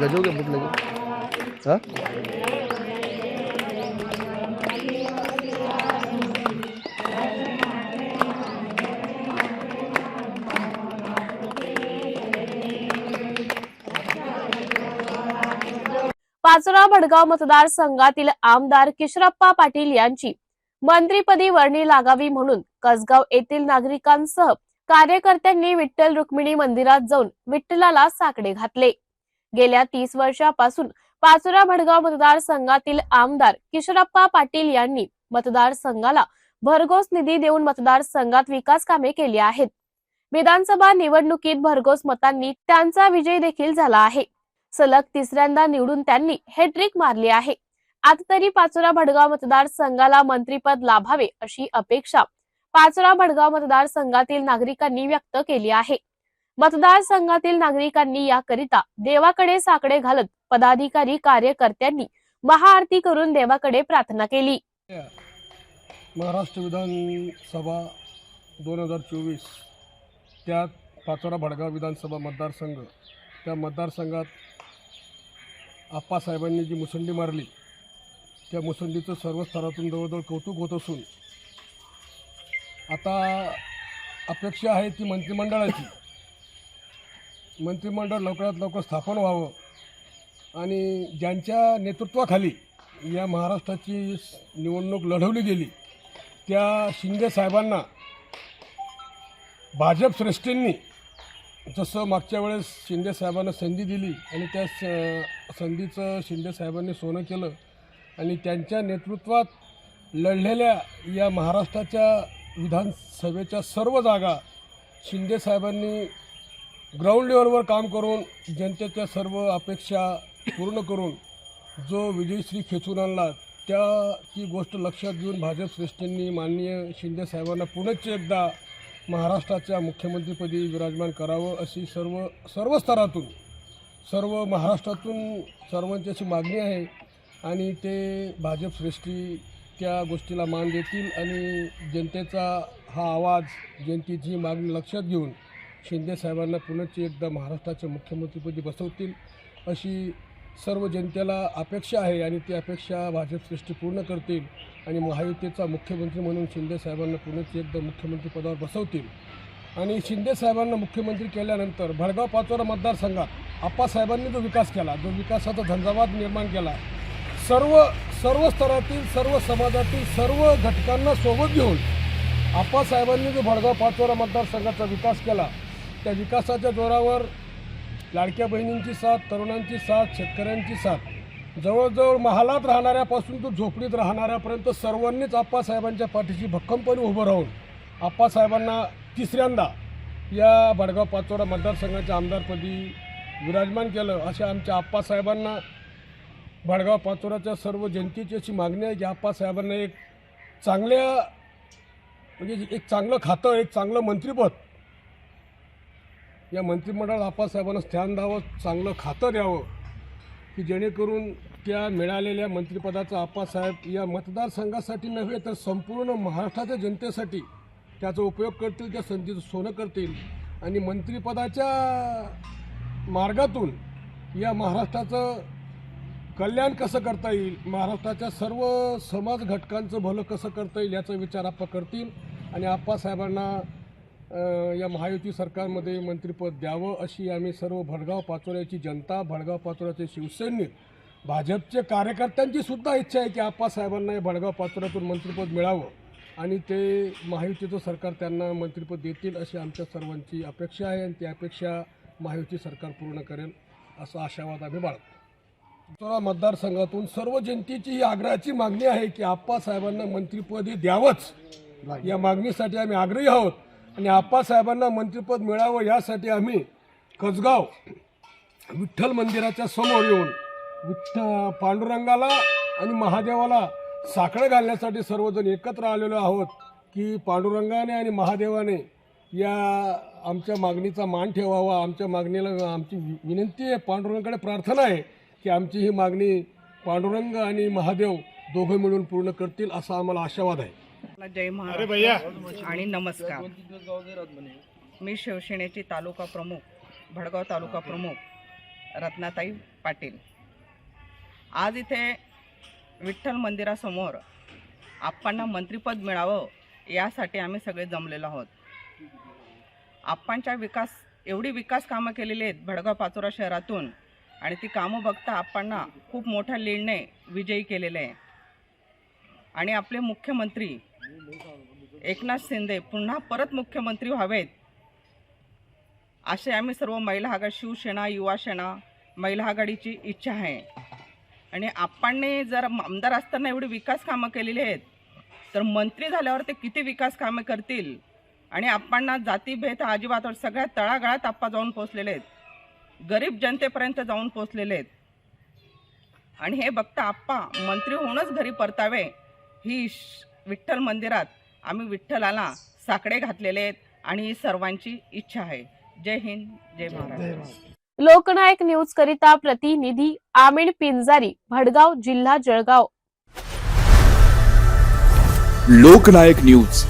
इधर जाओगे बुक लेके हाँ? पाचोरा भडगाव मतदारसंघातील आमदार किशोरप्पा पाटील यांची मंत्रीपदी वर्णी लागावी म्हणून कसगाव येथील नागरिकांसह कार्यकर्त्यांनी विठ्ठल रुक्मिणी मंदिरात जाऊन विठ्ठलाला साकडे घातले. गेल्या तीस वर्षापासून पाचोरा भडगाव मतदारसंघातील आमदार किशोरप्पा पाटील यांनी मतदारसंघाला भरघोस निधी देऊन मतदारसंघात विकास कामे केली आहेत. विधानसभा निवडणुकीत भरघोस मतांनी त्यांचा विजय देखील झाला आहे. सलग तिसऱ्यांदा निवडून त्यांनी हॅट्रिक मारली आहे. आता तरी पाचोरा भडगाव मतदारसंघाला मंत्रीपद लाभावे अशी अपेक्षा पाचोरा भडगाव मतदारसंघातील नागरिकांनी व्यक्त केली आहे. मतदारसंघातील नागरिकांनी याकरिता देवाकडे साकडे घालत पदाधिकारी कार्यकर्त्यांनी महाआरती करून देवाकडे प्रार्थना केली. महाराष्ट्र विधानसभा दोन हजार चोवीस त्यात पाचोरा भडगाव विधानसभा मतदारसंघ त्या मतदारसंघात आप्पासाहेबांनी जी मुसंडी मारली त्या मुसंडीचं सर्व स्तरातून जवळजवळ कौतुक होत असून आता अपेक्षा आहे ती मंत्रिमंडळाची. मंत्रिमंडळ लवकरात लवकर स्थापन व्हावं आणि ज्यांच्या नेतृत्वाखाली या महाराष्ट्राची निवडणूक लढवली गेली त्या शिंदे साहेबांना भाजप श्रेष्ठींनी जसं मागच्या वेळेस शिंदे साहेबांना संधी दिली आणि त्या स संधीचं शिंदे साहेबांनी सोनं केलं आणि त्यांच्या नेतृत्वात लढलेल्या या महाराष्ट्राच्या विधानसभेच्या सर्व जागा शिंदे साहेबांनी ग्राउंड लेवलवर काम करून जनतेच्या सर्व अपेक्षा पूर्ण करून जो विजयश्री खेचून आणला त्या ती गोष्ट लक्षात घेऊन भाजप श्रेष्ठींनी माननीय शिंदे साहेबांना पुनश्च एकदा महाराष्ट्राच्या मुख्यमंत्रीपदी विराजमान करावं अशी सर्व सर्व स्तरातून सर्व महाराष्ट्रातून सर्वांची अशी मागणी आहे आणि ते भाजप श्रेष्ठी त्या गोष्टीला मान देतील आणि जनतेचा हा आवाज जनतेची मागणी लक्षात घेऊन शिंदे साहेबांना पुनश्च एकदा महाराष्ट्राच्या मुख्यमंत्रीपदी बसवतील अशी सर्व जनतेला अपेक्षा आहे आणि ती अपेक्षा भाजप सृष्टी पूर्ण करतील आणि महायुतीचा मुख्यमंत्री म्हणून शिंदे साहेबांना पुनश्च एकदा मुख्यमंत्रीपदावर बसवतील. आणि शिंदे साहेबांना मुख्यमंत्री केल्यानंतर भडगाव पाचोरा मतदारसंघात आप्पासाहेबांनी जो विकास केला जो विकासाचा झंझावात निर्माण केला सर्व सर्व स्तरातील सर्व समाजातील सर्व घटकांना सोबत घेऊन आप्पासाहेबांनी जो भडगाव पाचोरा मतदारसंघाचा विकास केला त्या विकासाच्या जोरावर लाडक्या बहिणींची साथ तरुणांची साथ शेतकऱ्यांची साथ. जवळजवळ महालात राहणाऱ्यापासून तो झोपडीत राहणाऱ्यापर्यंत सर्वांनीच आप्पासाहेबांच्या पाठीशी भक्कमपणे उभं राहून आप्पासाहेबांना तिसऱ्यांदा या भडगाव पाचोरा मतदारसंघाच्या आमदारपदी विराजमान केलं. अशा आमच्या आप्पासाहेबांना भडगाव पाचोराच्या सर्व जनतेची अशी मागणी आहे की आप्पासाहेबांना एक चांगल्या म्हणजे एक चांगलं खातं एक चांगलं मंत्रिपद या मंत्रिमंडळ आप्पासाहेबांना स्थान द्यावं चांगलं खातं द्यावं की जेणेकरून त्या मिळालेल्या मंत्रिपदाचा आप्पासाहेब या मतदारसंघासाठी नव्हे तर संपूर्ण महाराष्ट्राच्या जनतेसाठी त्याचा उपयोग करतील त्या संधीचं सोनं करतील. आणि मंत्रिपदाच्या मार्गातून या महाराष्ट्राचं कल्याण कसं करता येईल महाराष्ट्राच्या सर्व समाज घटकांचं भलं कसं करता येईल याचा विचार आप्पा करतील. आणि आप्पासाहेबांना या महायुती सरकारमध्ये मंत्रिपद द्यावं अशी आम्ही सर्व भडगाव पाचोऱ्याची जनता भडगाव पाचोऱ्याचे शिवसैनिक भाजपचे कार्यकर्त्यांची सुद्धा इच्छा आहे की आप्पासाहेबांना या भडगाव पाचोऱ्यातून मंत्रिपद मिळावं. आणि ते महायुतीचं सरकार त्यांना मंत्रिपद देतील अशी आमच्या सर्वांची अपेक्षा आहे आणि ती अपेक्षा महायुती सरकार पूर्ण करेल असा आशावाद आम्ही बाळगतो. पाचोरा मतदारसंघातून सर्व जनतेची ही आग्रहाची मागणी आहे की आप्पासाहेबांना मंत्रिपद हे द्यावंच. या मागणीसाठी आम्ही आग्रही आहोत. आणि आप्पासाहेबांना मंत्रिपद मिळावं यासाठी आम्ही कसगाव विठ्ठल मंदिराच्या समोर येऊन विठ्ठ पांडुरंगाला आणि महादेवाला साखळं घालण्यासाठी सर्वजण एकत्र आलेलो आहोत की पांडुरंगाने आणि महादेवाने या आमच्या मागणीचा मान ठेवावा. आमच्या मागणीला आमची वि- विनंती आहे पांडुरंगाकडे प्रार्थना आहे की आमची ही मागणी पांडुरंग आणि महादेव दोघं मिळून पूर्ण करतील असा आम्हाला आशावाद आहे. जय महाराष्ट्र आणि नमस्कार. मी शिवसेनेची तालुका प्रमुख भडगाव तालुका प्रमुख रत्नाताई पाटील. आज इथे विठ्ठल मंदिरासमोर आप्पांना मंत्रिपद मिळावं यासाठी आम्ही सगळे जमलेलो आहोत. आप्पांच्या विकास एवढी विकास कामं केलेली आहेत भडगाव पाचोरा शहरातून आणि ती कामं बघता आप्पांना खूप मोठ्या लीडने विजयी केलेले आहे. आणि आपले मुख्यमंत्री एकनाथ शिंदे पुन्हा परत मुख्यमंत्री व्हावेत. असे आम्ही सर्व महिला आघाडी शिवसेना युवा सेना महिला आघाडीची इच्छा आहे. आणि आप्पांनी जर आमदार असताना एवढी विकास कामं केलेली आहेत तर मंत्री झाल्यावर ते किती विकास कामे करतील? आणि आप्पांना जातीभेद अजिबातवर सगळ्या तळागाळात आप्पा जाऊन पोचलेले आहेत. गरीब जनतेपर्यंत जाऊन पोचलेले आहेत. आणि हे बघता आप्पा मंत्री होऊनच घरी परतावे ही श- विठ्ठल मंदिरात आम्ही विठ्ठलाला साकडे घातलेले आहेत आणि ही सर्वांची इच्छा आहे. जय हिंद जय महाराष्ट्र लोकनायक न्यूज करिता प्रतिनिधी आमिर पिंजारी भडगाव जिल्हा जळगाव. लोकनायक न्यूज.